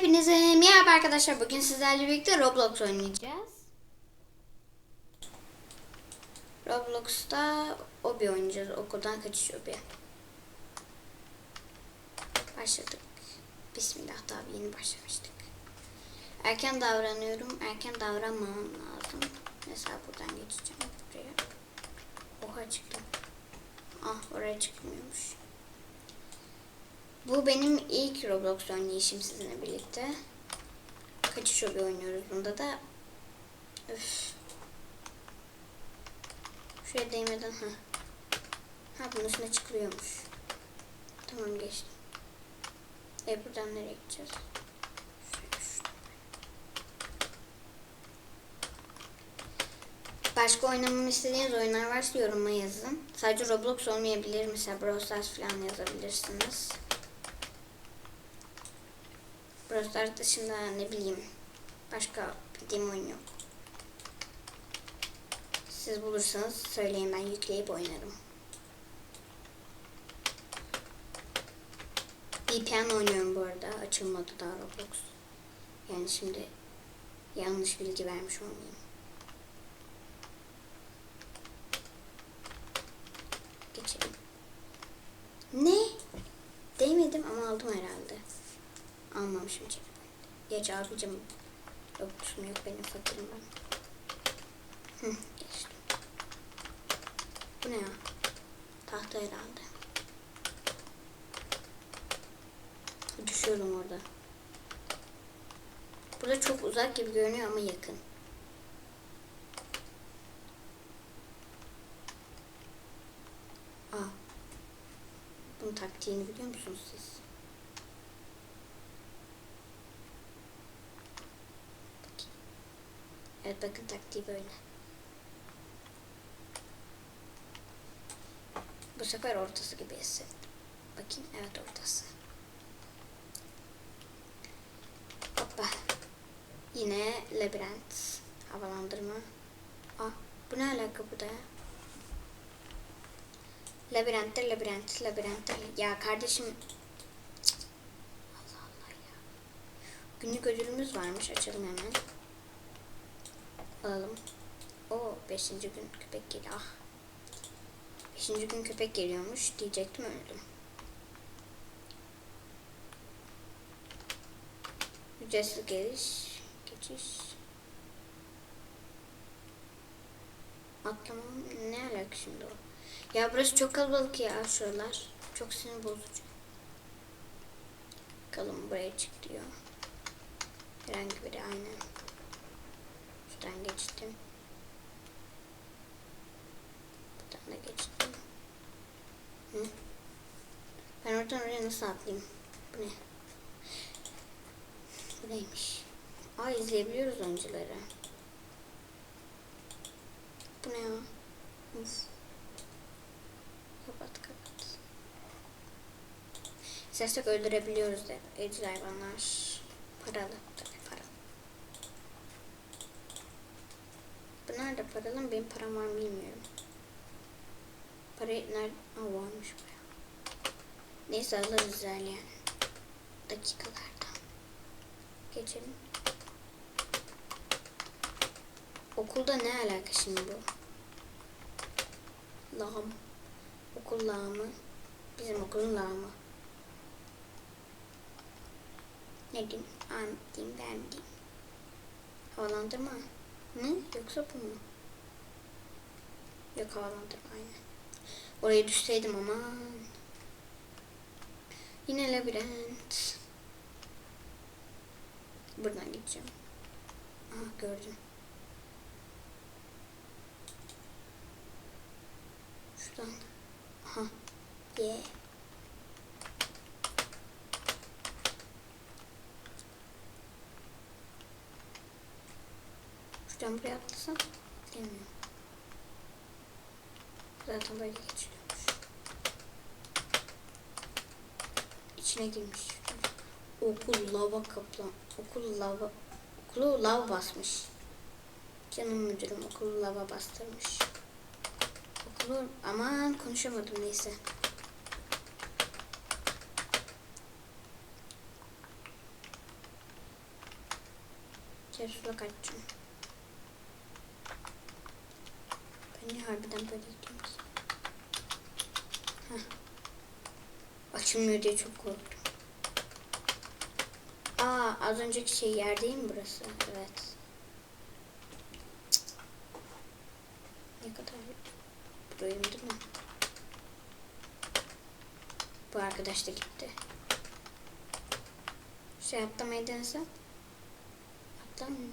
Hepinize merhaba arkadaşlar. Bugün sizlerle birlikte Roblox oynayacağız. Roblox'ta obi oynayacağız. Okuldan kaçış obi. Başladık. Bismillah daha yeni başlamıştık. Erken davranıyorum. Erken davranmamam lazım. Mesela buradan geçeceğim buraya. Oha çıktım. Ah oraya çıkmıyormuş. Bu benim ilk Roblox oynayışım sizinle birlikte. Kaçış hobi oynuyoruz bunda da. Öf. Şuraya değmeden ha. Ha bunun üstüne çıkılıyormuş. Tamam geçtim. E buradan nereye gideceğiz? Başka oynamamı istediğiniz oyunlar varsa yoruma yazın. Sadece Roblox olmayabilir. Mesela Brawl Stars falan yazabilirsiniz. Brawl Stars dışında ne bileyim başka bildiğim oyun yok. Siz bulursanız söyleyin ben yükleyip oynarım. VPN oynuyorum bu arada. Açılmadı daha Roblox. Yani şimdi yanlış bilgi vermiş olmayayım. Geçelim. Ne? Değmedim ama aldım herhalde. Almamışım checkpoint. Geç abicim. Yokmuşum yok benim fakirim ben. Geçtim. Bu ne ya? Tahta herhalde. Düşüyorum orada. Burada çok uzak gibi görünüyor ama yakın. Aa. Bunun taktiğini biliyor musunuz siz? Bakayım. Evet bakın taktiği böyle. Bu sefer ortası gibi hissettim. Bakayım evet ortası. Hoppa. Yine labirent. Havalandırma. Aa, bu ne alaka bu da ya? Labirentte labirent, labirentte. Ya kardeşim. Allah Allah ya. Günlük ödülümüz varmış. Açalım hemen. Alalım. O beşinci gün köpek geliyor. Ah. Beşinci gün köpek geliyormuş diyecektim öldüm. Ücretsiz geliş. Geçiş. Atlamam ne alaka şimdi o? Ya burası çok kalabalık ya şuralar. Çok sinir bozucu. Bakalım buraya çık diyor. Herhangi biri aynen. Şuradan geçtim. Buradan da geçtim. Hı? Ben oradan oraya nasıl atlayayım? Bu ne? Bu neymiş? Aa izleyebiliyoruz oyuncuları. Bu ne ya? Uf. Kapat kapat. İstersek öldürebiliyoruz da evcil hayvanlar. Paralı mı? Benim param var mı bilmiyorum. Parayı nerede? Aa varmış baya. Neyse alırız yani. Dakikalarda. Geçelim. Okulda ne alaka şimdi bu? Lağım. Okul lağımı. Bizim okulun lağımı. Ne diyeyim? An diyeyim ben diyeyim. Havalandırma. mı? Yoksa bu mu? Havalandırma aynen. Oraya düşseydim aman. Yine labirent. Buradan gideceğim. Aha gördüm. Şuradan. Aha. Yeah. Şuradan buraya atlasam demiyorum. Zaten böyle geçiliyormuş. İçine girmiş. Okul lava kaplan. Okul lava. Okulu lava basmış. Canım müdürüm okulu lava bastırmış. Okulu aman konuşamadım neyse. Tersuza kaçacağım. Ben niye harbiden böyle gidiyorum ki? Heh. Açılmıyor diye çok korktum. Aa az önceki şey yer değil mi burası? Evet. Ne kadar burayım değil mi? Bu arkadaş da gitti. Şey atlamayı denesem. Atlamıyor.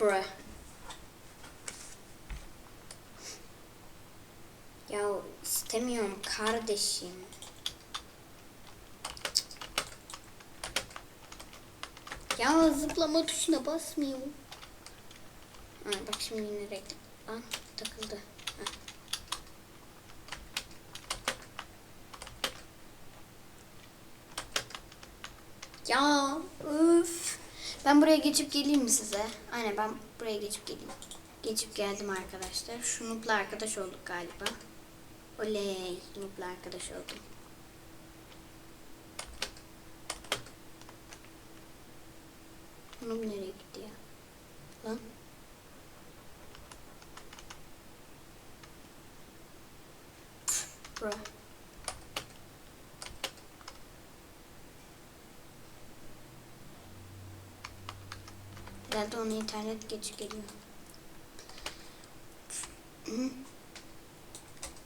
Bra. Ya istemiyorum kardeşim. Ya zıplama tuşuna basmıyor. Ha, bak şimdi yine reklam. Lan takıldı. Ha. Ya öf. Ben buraya geçip geleyim mi size? Aynen ben buraya geçip geleyim. Geçip geldim arkadaşlar. Şu Nup'la arkadaş olduk galiba. Oley. Nup'la arkadaş oldum. Nup nereye ya? Lan. Bro. Herhalde ona internet geç geliyor.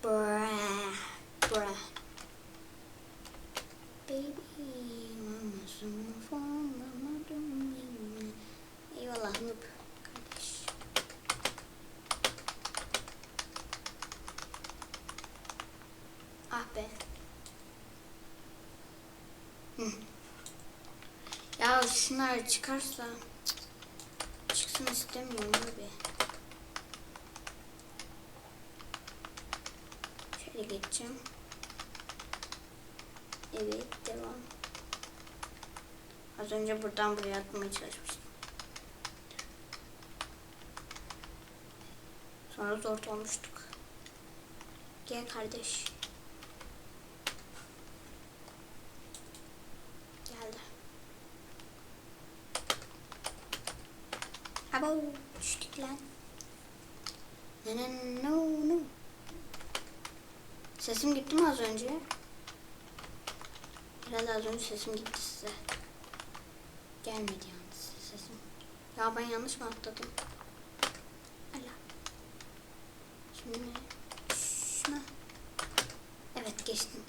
Bra. Bra. Baby, mama some fun, mama don't. Eyvallah Nup. Ah be. Ya şunlar çıkarsa çıksın istemiyorum abi. Şöyle geçeceğim. Evet devam. Az önce buradan buraya atmaya çalışmıştım. Sonra zor olmuştuk. Gel kardeş. Geldi. Abo düştük lan. Ne no no. Sesim gitti mi az önce? Herhalde az önce sesim gitti size. Gelmedi yalnız sesim. Ya ben yanlış mı atladım? Şuna. Evet geçtim.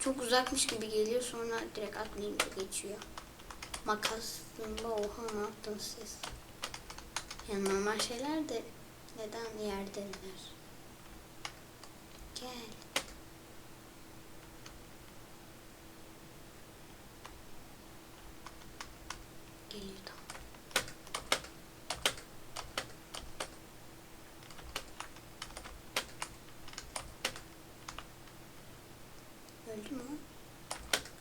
Çok uzakmış gibi geliyor sonra direkt atlayınca geçiyor. Makasında oha ne yaptınız siz? Yani normal şeyler de neden yerdeler? Gel. Geliyor tamam. Öldü mü?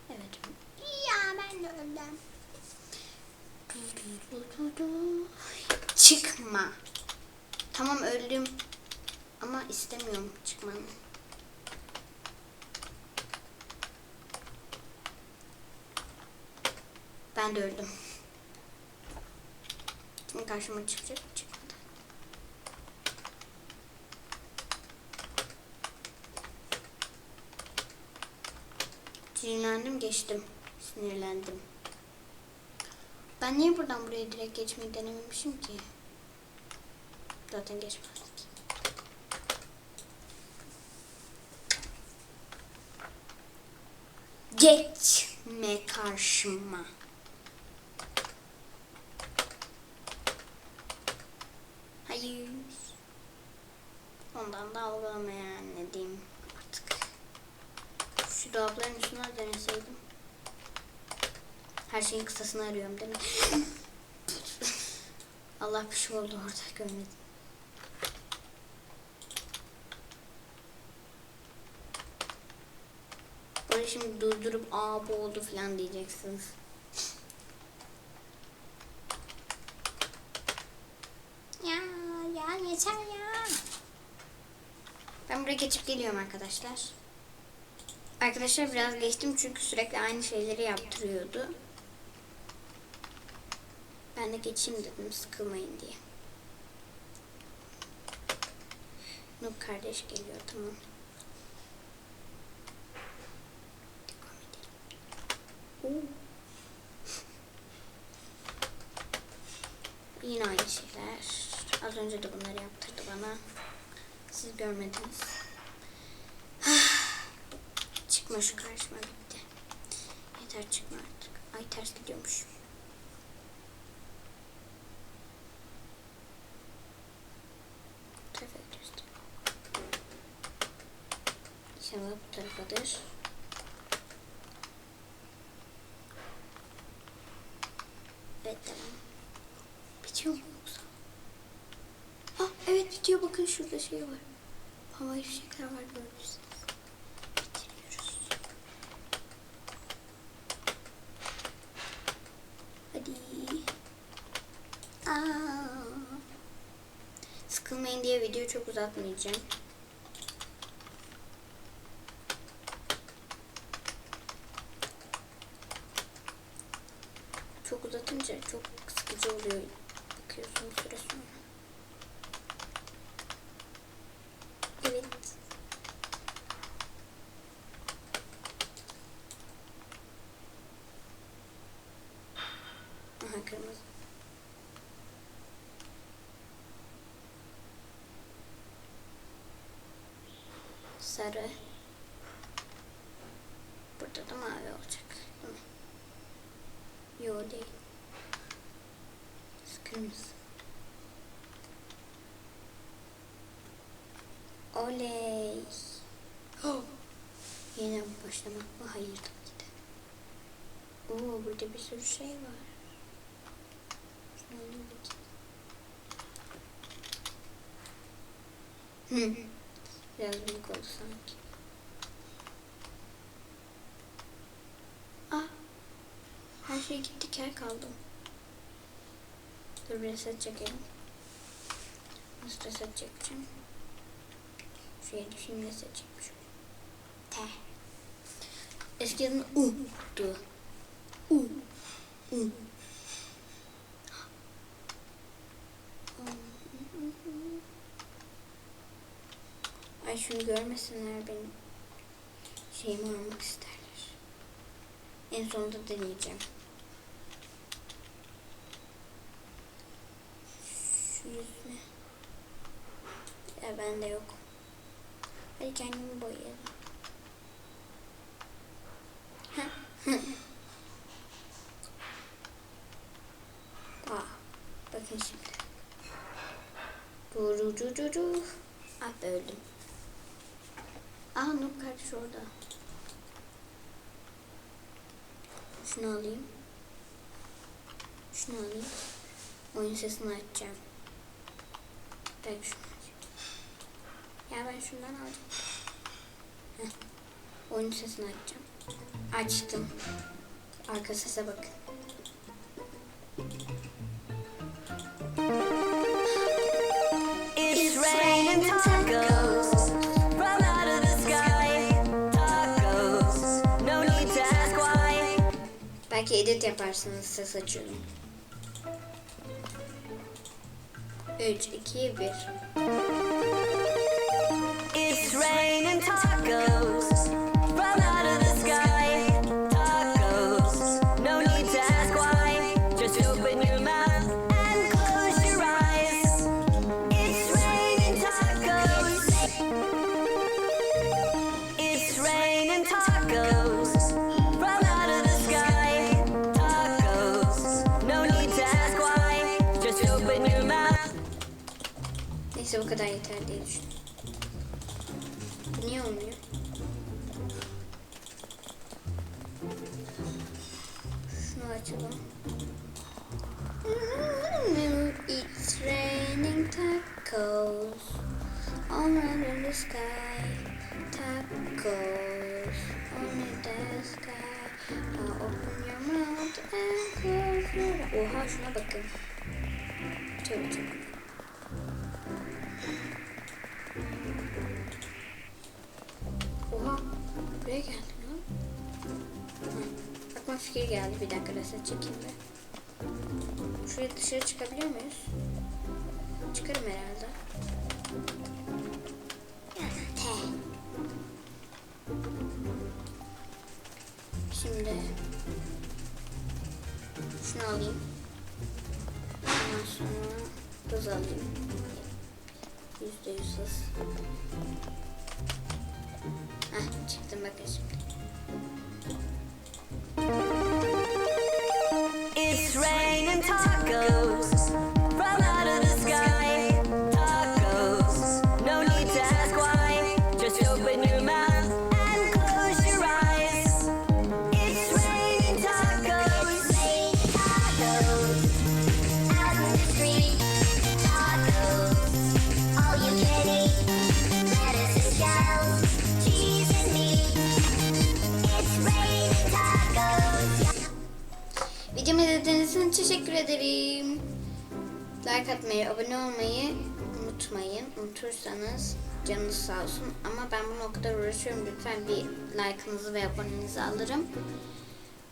Evet. Ya ben de öldüm. Çıkma. Tamam öldüm. Ama istemiyorum çıkmanı. Ben de öldüm. Karşıma çıkacak çıkmadı. Sinirlendim geçtim. Sinirlendim. Ben niye buradan buraya direkt geçmeyi denememişim ki? Zaten geçmezdik. Geçme karşıma. Hayır. Ondan da algılamayan ne diyeyim artık. Şu dolapların üstüne deneseydim. Her şeyin kısasını arıyorum değil mi? Allah bir şey oldu orada görmedim. Böyle şimdi durdurup aa bu oldu falan diyeceksiniz. Ya ya yeter ya. Ben buraya geçip geliyorum arkadaşlar. Arkadaşlar biraz geçtim çünkü sürekli aynı şeyleri yaptırıyordu. Ben de geçeyim dedim sıkılmayın diye. Noob kardeş geliyor tamam. Yine aynı şeyler. Az önce de bunları yaptırdı bana. Siz görmediniz. Çıkma şu karşıma bitti. Yeter çıkma artık. Ay ters gidiyormuş. Bu tarafa gidiyoruz. İnşallah bu tarafadır. Evet devam. Bitiyor mu yoksa? Ah evet bitiyor bakın şurada şey var. Havai fişekler var gördünüz. Bitiriyoruz. Hadi. Aa. Sıkılmayın diye videoyu çok uzatmayacağım. Çok uzatınca çok sıkıcı oluyor. Bakıyorsun süre sonra. Evet. Aha kırmızı. Sarı. Burada da mavi olacak. Değil mi? Yo değil. Kırmızı. Oley. Oh. Yine başlamak mı? Hayır tabii ki de. Oo burada bir sürü şey var. Şuna bakayım. Biraz büyük oldu sanki. Ah. Her şey gitti kel kaldım. Dur reset çekelim. Nasıl reset çekeceğim? Şuraya düşeyim reset çekmiş. Te. Eskiden U'du. U. U. Ay şunu görmesinler benim şeyimi almak isterler. En sonunda deneyeceğim. Yüzüne. Ya bende yok. Hadi kendimi boyayalım. Aa, bakın şimdi. Duru du du du. Ah öldüm. Aa Noob kardeş orada. Şunu alayım. Şunu alayım. Oyun sesini açacağım. Açayım. Ya ben şundan alacağım. Heh. Oyun sesini açacağım. Açtım. Arka sese bakın. It's raining tacos from out of the sky. Tacos, no need to ask why. Belki edit yaparsınız ses açıyorum. 3, 2, 1. It's raining tacos Neyse bu kadar yeter diye düşünüyorum. Niye olmuyor? Şunu açalım. It's raining tacos all over the sky. Tacos on the sky. Now open your mouth and close your Oha şuna bakın. Çok çok. Fikir geldi. Bir dakika reset çekeyim de. Şuraya dışarı çıkabiliyor muyuz? Çıkarım herhalde. Şimdi şunu alayım. Ondan sonra hız alayım. Yüzde yüz hız. Heh, çıktım bakın şimdi. It's raining ederim. Like atmayı, abone olmayı unutmayın. Unutursanız canınız sağ olsun. Ama ben bunu o kadar uğraşıyorum. Lütfen bir like'ınızı ve abonenizi alırım.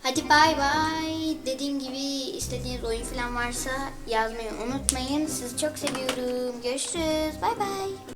Hadi bay bay. Dediğim gibi istediğiniz oyun falan varsa yazmayı unutmayın. Sizi çok seviyorum. Görüşürüz. Bay bay.